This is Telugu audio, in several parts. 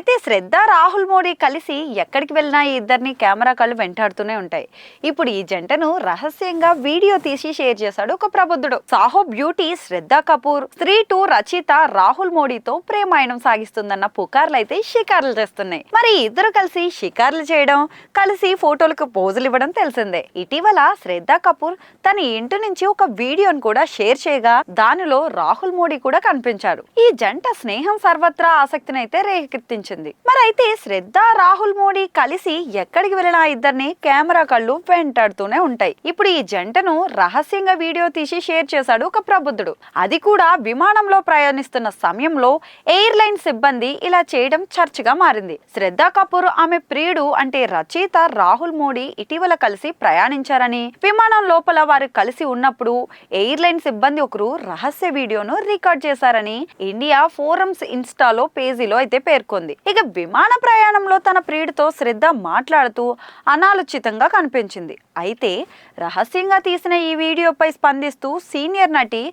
అయితే శ్రద్ధ రాహుల్ మోడీ కలిసి ఎక్కడికి వెళ్ళినా ఈ ఇద్దరిని కెమెరా కళ్ళు వెంటాడుతూనే ఉంటాయి. ఇప్పుడు ఈ జంటను రహస్యంగా వీడియో తీసి షేర్ చేశాడు ఒక ప్రబుద్ధుడు. సాహో బ్యూటీ శ్రద్ధ కపూర్. స్త్రీ టూ రచయిత రాహుల్ మోడీతో ప్రేమాయణం సాగిస్తుందన్న పుకార్లు అయితే షికార్లు చేస్తున్నాయి మరి ఇద్దరు కలిసి షికార్లు చేయడం కలిసి ఫోటోలకు పోజులు ఇవ్వడం తెలిసిందే. ఇటీవల శ్రద్ధ కపూర్ తన ఇంటి నుంచి ఒక వీడియోను కూడా షేర్ చేయగా దానిలో రాహుల్ మోడీ కూడా కనిపించాడు. ఈ జంట స్నేహం సర్వత్రా ఆసక్తిని అయితే రేకెత్తించారు మరి అయితే శ్రద్ధ రాహుల్ మోడీ కలిసి ఎక్కడికి వెళ్ళినా ఇద్దరిని కెమెరా కళ్ళు వెంటాడుతూనే ఉంటాయి. ఇప్పుడు ఈ జంటను రహస్యంగా వీడియో తీసి షేర్ చేశాడు ఒక ప్రబుద్ధుడు. అది కూడా విమానంలో ప్రయాణిస్తున్న సమయంలో ఎయిర్ లైన్ సిబ్బంది ఇలా చేయడం చర్చగా మారింది. శ్రద్ధ కపూర్ ఆమె ప్రియుడు అంటే రచయిత రాహుల్ మోడీ ఇటీవల కలిసి ప్రయాణించారని విమానం లోపల వారు కలిసి ఉన్నప్పుడు ఎయిర్ లైన్ సిబ్బంది ఒకరు రహస్య వీడియోను రికార్డ్ చేశారని ఇండియా ఫోరమ్స్ ఇన్స్టాలో పేజీలో అయితే పేర్కొంది. ఇక విమాన ప్రయాణంలో తన ప్రియుడితో శ్రద్ధ మాట్లాడుతూ అనాలోచితంగా కనిపించింది. అయితే రహస్యంగా తీసిన ఈ వీడియోపై స్పందిస్తూ సీనియర్ నటి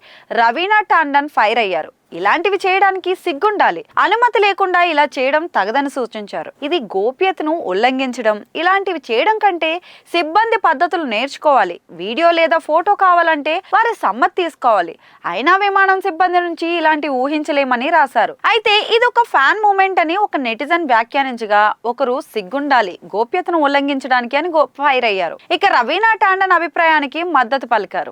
రవీనా టాండన్ ఫైర్ అయ్యారు. ఇలాంటివి చేయడానికి సిగ్గుండాలి. అనుమతి లేకుండా ఇలా చేయడం తగదని సూచించారు. ఇది గోప్యతను ఉల్లంఘించడం. ఇలాంటివి చేయడం కంటే సిబ్బంది పద్ధతులు నేర్చుకోవాలి. వీడియో లేదా ఫోటో కావాలంటే వారి సమ్మతి తీసుకోవాలి. అయినా విమానం సిబ్బంది నుంచి ఇలాంటి ఊహించలేమని రాశారు. అయితే ఇది ఒక ఫ్యాన్ మూమెంట్ అని ఒక నెటిజన్ వ్యాఖ్యానించగా ఒకరు సిగ్గుండాలి గోప్యతను ఉల్లంఘించడానికి అని ఫైర్ అయ్యారు. ఇక రవీనా టాండన్ అభిప్రాయానికి మద్దతు పలికారు.